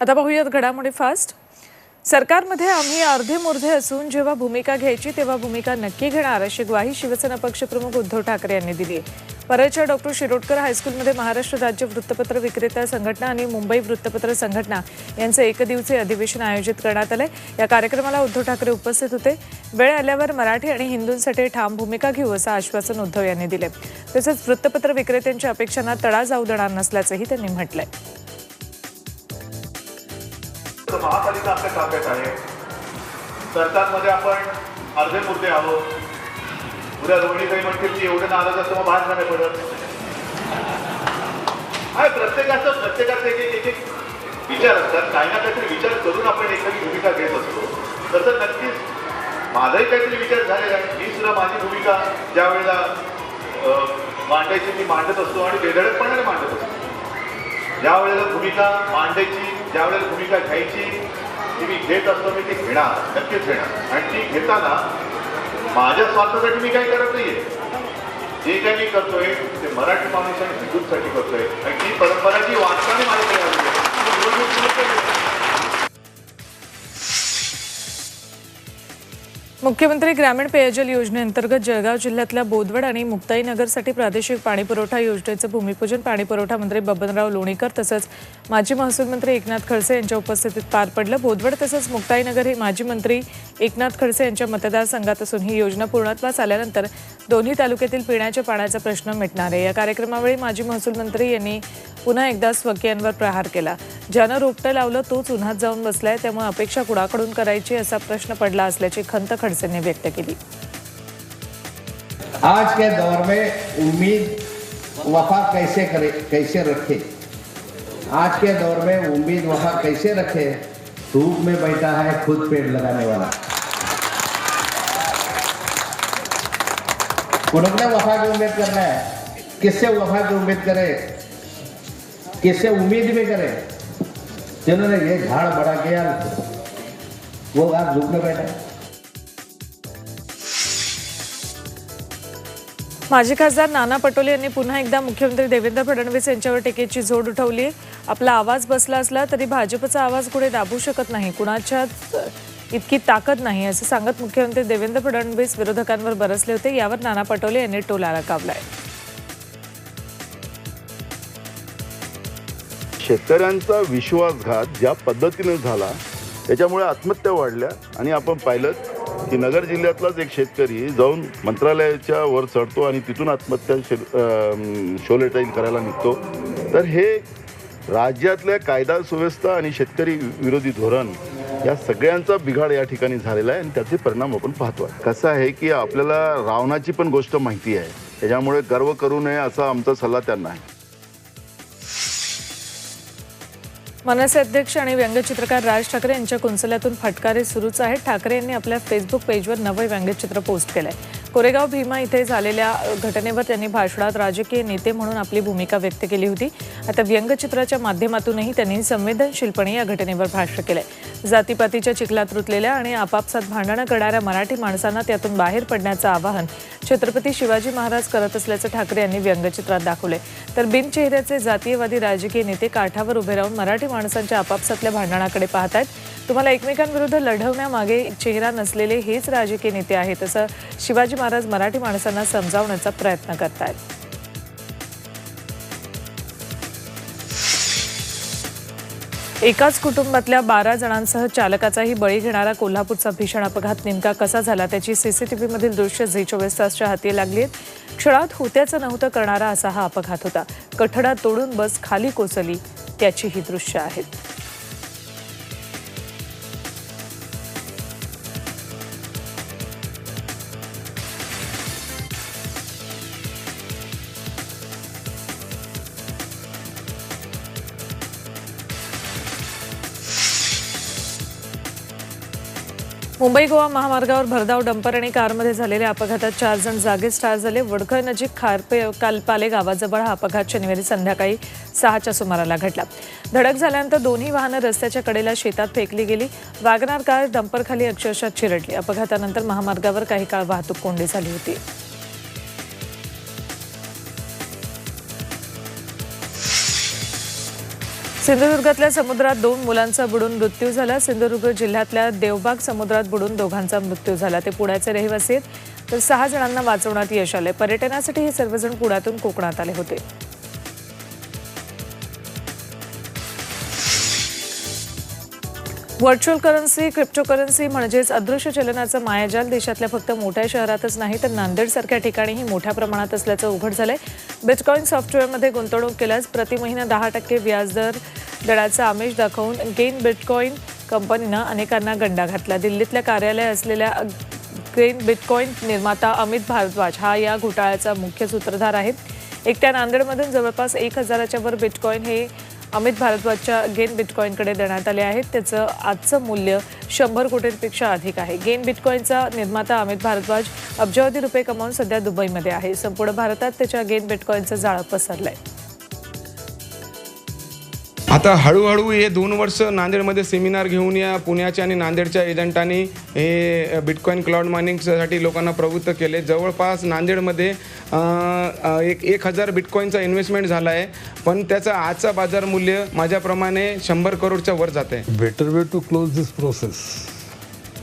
आता पाहूयात घडामोडी फास्ट सरकारमध्ये आम्ही अर्धे मुर्धे असून जेव्हा भूमिका घ्यायची तेव्हा भूमिका नक्की घेणार अशी ग्वाही शिवसेना पक्षप्रमुख उद्धव ठाकरे यांनी दिली. परळच्या डॉक्टर शिरोडकर हायस्कूलमध्ये महाराष्ट्र राज्य वृत्तपत्र विक्रेता संघटना आणि मुंबई वृत्तपत्र संघटना यांचं एकदिवसीय अधिवेशन आयोजित करण्यात आलंय. या कार्यक्रमाला उद्धव ठाकरे उपस्थित होते. वेळ आल्यावर मराठी आणि हिंदूंसाठी ठाम भूमिका घेऊ असं आश्वासन उद्धव यांनी दिले तसंच वृत्तपत्र विक्रेत्यांच्या अपेक्षांना तडा जाऊ देणार नसल्याचंही त्यांनी म्हटलंय. जसं महापालिका आपल्या ताब्यात आहे. सरकारमध्ये आपण अर्धे मुद्दे आहोत. उद्या दोन्ही काही म्हणतील की एवढे नाराज असतं मग बाहेर नाही पडत. आहे प्रत्येकाचं प्रत्येकाचं एक एक एक विचार असतात. काही ना काहीतरी विचार करून आपण एखादी भूमिका घेत असतो. तसं नक्कीच माझाही काहीतरी विचार झालेला आहे. मी सुद्धा माझी भूमिका ज्या वेळेला अं, मांडायची मी मांडत असतो आणि बेधडकपणाने मांडत असतो. ज्या वेळेला भूमिका मांडायची ज्यावेळेस भूमिका घ्यायची ती मी घेत असतो मी ती घेणार नक्कीच घेणार. आणि ती घेताना माझ्या स्वार्थासाठी मी काही करत नाहीये. जे काही मी करतोय ते मराठी माणूस आणि हिंदूंसाठी मुख्यमंत्री ग्रामीण पेयजल योजनेअंतर्गत जळगाव जिल्ह्यातल्या बोदवड आणि मुक्ताईनगरसाठी प्रादेशिक पाणीपुरवठा योजनेचं भूमिपूजन पाणीपुरवठा मंत्री बबनराव लोणीकर तसंच माजी महसूल मंत्री एकनाथ खडसे यांच्या उपस्थितीत पार पडलं. बोदवड तसंच मुक्ताईनगर हे माजी मंत्री एकनाथ खडसे यांच्या मतदारसंघात असून ही योजना पूर्णत्वास आल्यानंतर दोन्ही तालुक्यातील पिण्याच्या पाण्याचा प्रश्न मिटणार आहे. या कार्यक्रमावेळी माजी महसूल मंत्री यांनी पुन्हा एकदा स्वकीयांवर प्रहार केला. ज्यानं रोपटं लावलं तोच उन्हात जाऊन बसलाय. त्यामुळे अपेक्षा कुणाकडून करायची असा प्रश्न पडला असल्याची खंत खडसेंनी व्यक्त केली. आज के दौर में उम्मीद वफा कैसे करे कैसे रखे? आज के दौर में उम्मीद वफा कैसे रखे? धूप में बैठा है खुद पेड़ लगाने वाला। उन्होंने वफा की उम्मीद करना है। किससे वफा की उम्मीद करे? किससे उम्मीद भी करे। जिन्होंने ये झाड़ बड़ा किया वो आज धूप में बैठा माजी खासदार नाना पटोले यांनी पुन्हा एकदा मुख्यमंत्री देवेंद्र फडणवीस यांच्यावर टीकेची झोड उठवली आपला आवाज बसला असला तरी भाजपचा आवाज कुठे दाबू शकत नाही कुणाच्यात इतकी ताकद नाही असं सांगत मुख्यमंत्री देवेंद्र फडणवीस विरोधकांवर बरसले होते. यावर नाना पटोले यांनी टोला लगावलाय शेतकऱ्यांचा विश्वासघात ज्या पद्धतीने झाला त्याच्यामुळे आत्महत्या वाढल्या आणि आपण पाहिलं की नगर जिल्ह्यातलाच एक शेतकरी जाऊन मंत्रालयाच्या वर चढतो आणि तिथून आत्महत्या शे शोलेटाईन करायला निघतो. तर हे राज्यातल्या कायदा सुव्यवस्था आणि शेतकरी विरोधी धोरण या सगळ्यांचा बिघाड या ठिकाणी झालेला आहे आणि त्याचे परिणाम आपण पाहतो आहे कसं आहे की आपल्याला रावणाची पण गोष्ट माहिती आहे. त्याच्यामुळे गर्व करू नये असा आमचा सल्ला त्यांना आहे. मनसे अध्यक्ष आणि व्यंगचित्रकार राज ठाकरे यांच्या कुंचल्यातून फटकारे सुरूच आहेत. ठाकरे यांनी आपल्या फेसबुक पेजवर नवं व्यंगचित्र पोस्ट केलंय. कोरेगाव भीमा इथे झालेल्या घटनेवर त्यांनी भाषणात राजकीय नेते म्हणून आपली भूमिका व्यक्त केली होती. आता व्यंगचित्राच्या माध्यमातूनही त्यांनी संवेदनशीलपणे या घटनेवर भाष्य केलंय. जातीपातीच्या चिखलात रुतलेल्या आणि आपापसात भांडणं करणाऱ्या मराठी माणसांना त्यातून बाहेर पडण्याचं आवाहन छत्रपती शिवाजी महाराज करत असल्याचं ठाकरे यांनी व्यंगचित्रात दाखवले तर बिनचेहऱ्याचे जातीयवादी राजकीय नेते काठावर उभे राहून मराठी माणसांच्या आपापसातल्या भांडणाकडे पाहतायत. तुम्हाला एकमेकांविरुद्ध लढवण्यामागे चेहरा नसलेले हेच राजकीय नेते आहेत असं शिवाजी महाराज मराठी माणसांना समजावण्याचा प्रयत्न करतायत. एकाच कुटुंबातल्या बारा जणांसह चालकाचाही बळी घेणारा कोल्हापूरचा भीषण अपघात नेमका कसा झाला त्याची सीसीटीव्ही मधील दृश्य झी चोवीस तासच्या हाती लागली आहेत. क्षणात होत्याचं नव्हतं करणारा असा हा अपघात होता. कठडा तोडून बस खाली कोसळली. त्याची ही दृश्य आहेत. मुंबई गोवा महामार्गावर भरधाव डंपर आणि कारमध्ये झालेल्या अपघातात चार जण जागीच ठार झाले. वडखळ नजीक खारपे कालपाले गावाजवळ हा अपघात शनिवारी संध्याकाळी सहाच्या सुमाराला घडला. धडक झाल्यानंतर दोन्ही वाहनं रस्त्याच्या कडेला शेतात फेकली गेली. वॅगनार कार डंपरखाली अक्षरशः चिरडली. अपघातानंतर महामार्गावर काही काळ वाहतूक कोंडी झाली होती. सिंधुदुर्गातल्या समुद्रात दोन मुलांचा बुडून मृत्यू झाला. सिंधुदुर्ग जिल्ह्यातल्या देवबाग समुद्रात बुडून दोघांचा मृत्यू झाला. ते पुण्याचे रहिवासी आहेत. तर सहा जणांना वाचवण्यात यश आले पर्यटनासाठी हे सर्वजण पुण्यातून कोकणात आले होते. व्हर्च्युअल करन्सी क्रिप्टोकरन्सी म्हणजेच अदृश्य चलनाचं मायाजाल देशातल्या फक्त मोठ्या शहरातच नाही तर नांदेडसारख्या ठिकाणीही मोठ्या प्रमाणात असल्याचं उघड झालंय. बिटकॉईन सॉफ्टवेअरमध्ये गुंतवणूक केल्यास प्रति महिना दहा टक्के व्याजदर दराचं आमिष दाखवून गेन बिटकॉईन कंपनीनं अनेकांना गंडा घातला. दिल्लीतल्या कार्यालय असलेल्या ग्रेन बिटकॉईन निर्माता अमित भारद्वाज हा या घोटाळ्याचा मुख्य सूत्रधार आहे एकट्या नांदेडमधून जवळपास एक हजाराच्या वर बिटकॉईन हे अमित भारद्वाजच्या गेन बिटकॉईनकडे देण्यात आले आहेत. त्याचं आजचं मूल्य शंभर कोटींपेक्षा अधिक आहे. गेन बिटकॉईनचा निर्माता अमित भारद्वाज अब्जावधी रुपये कमावून सध्या दुबईमध्ये आहे. संपूर्ण भारतात त्याच्या गेन बिटकॉईनचं जाळं पसरलंय. आता हळूहळू हे दोन वर्ष नांदेडमध्ये सेमिनार घेऊन या पुण्याच्या आणि नांदेडच्या एजंटांनी हे बिटकॉईन क्लाउड मायनिंगसाठी लोकांना प्रवृत्त केले. जवळपास नांदेडमध्ये एक एक हजार बिटकॉईनचा इन्व्हेस्टमेंट झाला आहे पण त्याचं आजचा बाजार मूल्य माझ्याप्रमाणे शंभर करोडच्या वर जात आहे better way to close this process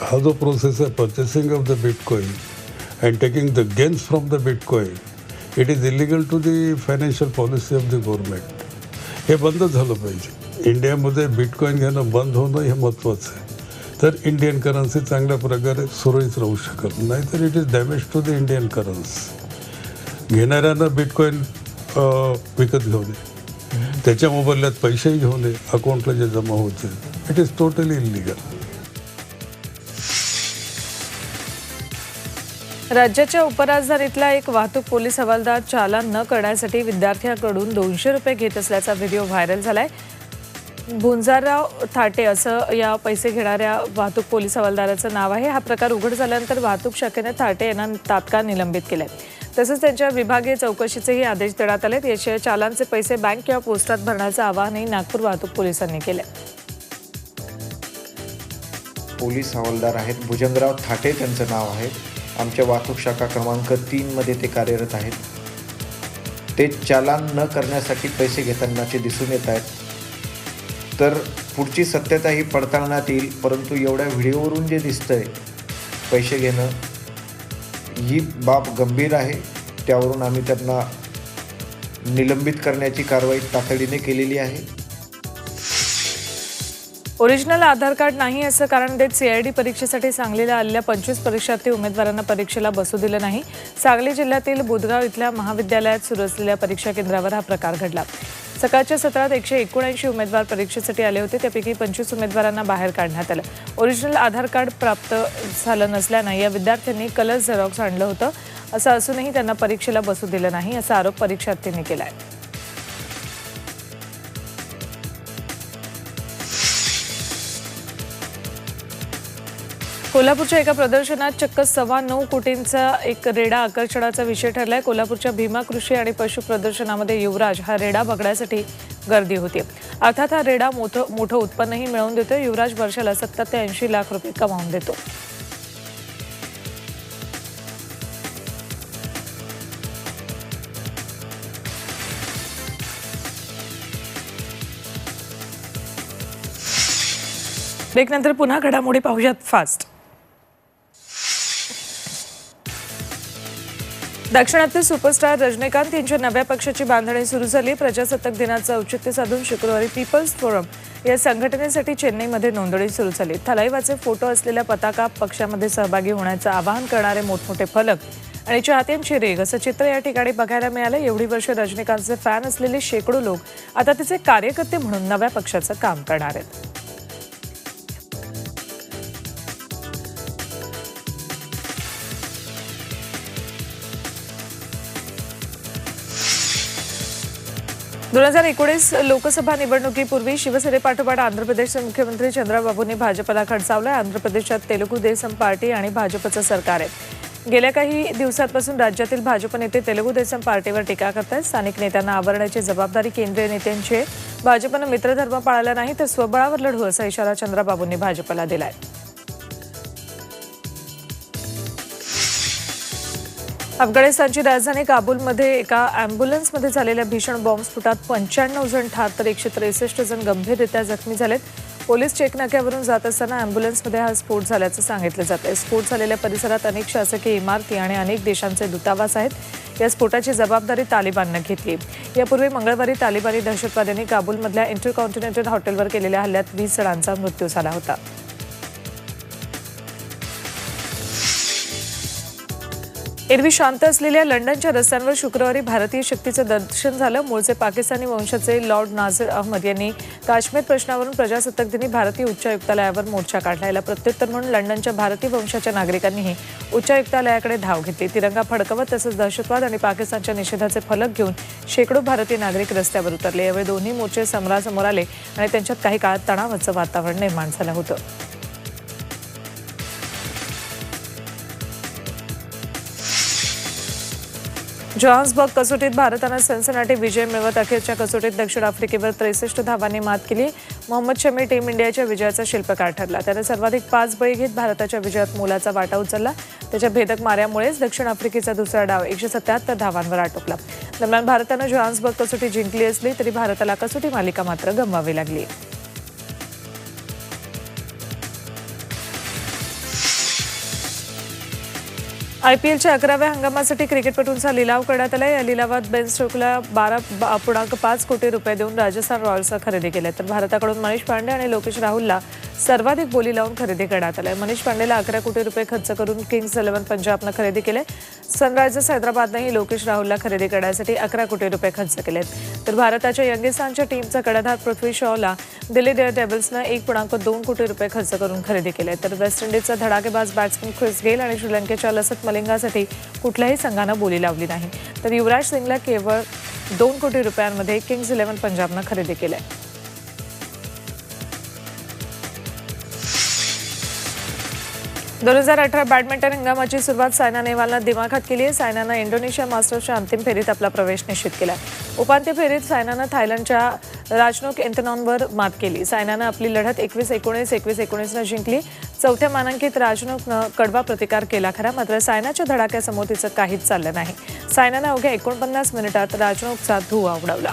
हा जो प्रोसेस आहे purchasing of the bitcoin and taking the gains from the bitcoin it is illegal to the financial policy of the government हे बंद झालं पाहिजे. इंडियामध्ये बिटकॉईन घेणं बंद होणं हे महत्त्वाचं आहे. तर इंडियन करन्सी चांगल्या प्रकारे सुरळीत राहू शकत नाही तर it is damage to the Indian currency घेणाऱ्यानं bitcoin विकत घेऊ नये त्याच्या मोबदल्यात पैसेही घेऊ नये अकाउंटला जे जमा होते इट इज टोटली इलिगल राज्याच्या उपराजधानीतला एक वाहतूक पोलीस हवालदार चालान न करण्यासाठी विद्यार्थ्यांकडून दोनशे रुपये घेत असल्याचा व्हिडिओ व्हायरल झालाय. भुंजारराव थाटे असं या पैसे घेणाऱ्या वाहतूक पोलीस हवालदाराचं नाव आहे. हा प्रकार उघड झाल्यानंतर वाहतूक शाखेने थाटे यांना तात्काळ निलंबित केलंय. तसंच त्यांच्या विभागीय चौकशीचेही आदेश देण्यात आलेत. याशिवाय चालांचे पैसे बँक किंवा पोस्टात भरण्याचं आवाहनही नागपूर वाहतूक पोलिसांनी केलं पोलीस हवालदार आहेत. भुजंगराव थाटे त्यांचं नाव आहे. आमच्या वाहतूक शाखा क्रमांक तीनमध्ये ते कार्यरत आहेत. ते चालान न करण्यासाठी पैसे घेतानाचे दिसून येत आहेत. तर पुढची सत्यता ही पडताळण्यात येईल परंतु एवढ्या व्हिडिओवरून जे दिसतंय पैसे घेणं ही बाब गंभीर आहे त्यावरून आम्ही त्यांना निलंबित करण्याची कारवाई तातडीने केलेली आहे. ओरिजिनल आधार कार्ड नाही असं कारण देत सीआयडी परीक्षेसाठी सांगलीला आलेल्या पंचवीस परीक्षार्थी उमेदवारांना परीक्षेला बसू दिलं नाही. सांगली जिल्ह्यातील बुधगाव इथल्या महाविद्यालयात सुरू असलेल्या परीक्षा केंद्रावर हा प्रकार घडला. सकाळच्या सत्रात एकशे एकोणऐंशी उमेदवार परीक्षेसाठी आले होते. त्यापैकी पंचवीस उमेदवारांना बाहेर काढण्यात आलं. ओरिजिनल आधार कार्ड प्राप्त झालं नसल्यानं या विद्यार्थ्यांनी कलर झेरॉक्स आणलं होतं. असं असूनही त्यांना परीक्षेला बसू दिलं नाही असा आरोप परीक्षार्थींनी केला आहे कोल्हापूरच्या एका प्रदर्शनात चक्क सव्वा नऊ कोटींचा एक रेडा आकर्षणाचा विषय ठरलाय. कोल्हापूरच्या भीमा कृषी आणि पशु प्रदर्शनामध्ये युवराज हा रेडा बघण्यासाठी गर्दी होती अर्थात हा रेडा मोठं मोठं उत्पन्नही मिळवून देतो युवराज वर्षाला सत्तर ते ऐंशी लाख रुपये कमावून देतो. ब्रेकनंतर पुन्हा घडामोडी पाहूयात फास्ट. दक्षिणातील सुपरस्टार रजनीकांत यांच्या नव्या पक्षाची बांधणी सुरू झाली. प्रजासत्ताक दिनाचं औचित्य साधून शुक्रवारी पीपल्स फोरम या संघटनेसाठी चेन्नईमध्ये नोंदणी सुरू झाली. थलाईवाचे फोटो असलेल्या पताका पक्षामध्ये सहभागी होण्याचं आवाहन करणारे मोठमोठे फलक आणि चाहत्यांची रेग असं चित्र या ठिकाणी बघायला मिळालं. एवढी वर्ष रजनीकांतचे फॅन असलेले शेकडो लोक आता तिचे कार्यकर्ते म्हणून नव्या पक्षाचं काम करणार आहेत. दोन हजार एकोणीस लोकसभा निवडणुकीपूर्वी शिवसेनेपाठोपाठ आंध्र प्रदेशचे मुख्यमंत्री चंद्राबाबूंनी भाजपला खडसावलंय. आंध्र प्रदेशात तेलुगू देसम पार्टी आणि भाजपचं सरकार आहे. गेल्या काही दिवसांपासून राज्यातील भाजप नेते तेलुगू देसम पार्टीवर टीका करतात स्थानिक नेत्यांना आवरण्याची जबाबदारी केंद्रीय नेत्यांची आहे. भाजपनं मित्रधर्म पाळला नाही तर स्वबळावर लढू असा इशारा चंद्राबाबूंनी भाजपला दिलाय. अफगाणिस्तानची राजधानी काबूलमध्ये एका अँब्युलन्समध्ये झालेल्या भीषण बॉम्बस्फोटात पंच्याण्णव जण ठार तर एकशे त्रेसष्ट जण गंभीररित्या जखमी झालेत. पोलीस चेकनाक्यावरून जात असताना अँब्युलन्समध्ये हा स्फोट झाल्याचं सांगितलं जात आहे. स्फोट झालेल्या परिसरात अनेक शासकीय इमारती आणि अनेक देशांचे दूतावास आहेत. या स्फोटाची जबाबदारी तालिबाननं घेतली यापूर्वी मंगळवारी तालिबानी दहशतवाद्यांनी काबूलमधल्या इंटरकॉन्टिनेंटल हॉटेलवर केलेल्या हल्ल्यात वीस जणांचा मृत्यू झाला होता. एरवी शांत असलेल्या लंडनच्या रस्त्यांवर शुक्रवारी भारतीय शक्तीचं दर्शन झालं. मूळचे पाकिस्तानी वंशाचे लॉर्ड नाझीर अहमद यांनी काश्मीर प्रश्नावरून प्रजासत्ताक दिनी भारतीय उच्चायुक्तालयावर मोर्चा काढला. याला प्रत्युत्तर म्हणून लंडनच्या भारतीय वंशाच्या नागरिकांनीही उच्चायुक्तालयाकडे धाव घेतली. तिरंगा फडकवत तसंच दहशतवाद आणि पाकिस्तानच्या निषेधाचे फलक घेऊन शेकडो भारतीय नागरिक रस्त्यावर उतरले. यावेळी दोन्ही मोर्चे समोरासमोर आले आणि त्यांच्यात काही काळात तणावाचं वातावरण निर्माण झालं होतं. जॉन्सबर्ग कसोटीत भारतानं सनसनाटी विजय मिळवत अखेरच्या कसोटीत दक्षिण आफ्रिकेवर त्रेसष्ट धावांनी मात केली. मोहम्मद शमी टीम इंडियाच्या विजयाचा शिल्पकार ठरला. त्यानं सर्वाधिक पाच बळी घेत भारताच्या विजयात मोलाचा वाटा उचलला. त्याच्या भेदक माऱ्यामुळेच दक्षिण आफ्रिकेचा दुसरा डाव एकशे सत्याहत्तर धावांवर आटोपला. दरम्यान भारतानं जॉन्सबर्ग कसोटी जिंकली असली तरी भारताला कसोटी मालिका मात्र गमवावी लागली. आयपीएलच्या अकराव्या हंगामासाठी क्रिकेटपटूंचा लिलाव करण्यात आला या लिलावात बेन स्टोकला बारा पूर्णांक पाच कोटी रुपये देऊन राजस्थान रॉयल्सचा खरेदी केलाय. तर भारताकडून मनीष पांडे आणि लोकेश राहुलला सर्वाधिक बोली लावून खरेदी करण्यात आलाय. मनीष पांडेला अकरा कोटी रुपये खर्च करून किंग्स इलेव्हन पंजाबनं खरेदी केले. सनरायझर्स हैदराबादनंही लोकेश राहुलला खरेदी करण्यासाठी अकरा कोटी रुपये खर्च केलेत. तर भारताच्या यंगिस्थानच्या टीमचा कडाधार पृथ्वी शॉला दिल्ली डेअर डेव्हिल्सनं एक पूर्णांक दोन कोटी रुपये खर्च करून खरेदी केले. तर वेस्ट इंडिजचा धडाकेबाज बॅट्समन ख्रिस गेल आणि श्रीलंकेच्या लसत मलिंगासाठी कुठल्याही संघानं बोली लावली नाही. तर युवराज सिंगला केवळ दोन कोटी रुपयांमध्ये किंग्ज इलेव्हन पंजाबनं खरेदी केलं आहे दोन हजार अठरा बॅडमिंटन हंगामाची सुरुवात सायना नेहवालनं दिमाखात केली आहे. सायनानं इंडोनेशिया मास्टर्सच्या अंतिम फेरीत आपला प्रवेश निश्चित केला उपांत्य फेरीत सायनानं थायलंडच्या राजनोक एंथनॉनवर मात केली. सायनानं आपली लढत एकवीस एकोणीस एकवीस एकोणीसनं जिंकली. चौथ्या मानांकित राजनोकनं कडवा प्रतिकार केला खरा मात्र सायनाच्या धडाक्यासमोर तिचं काहीच चाललं नाही. सायनानं अवघ्या एकोणपन्नास मिनिटात राजनोकचा धुवा उडवला.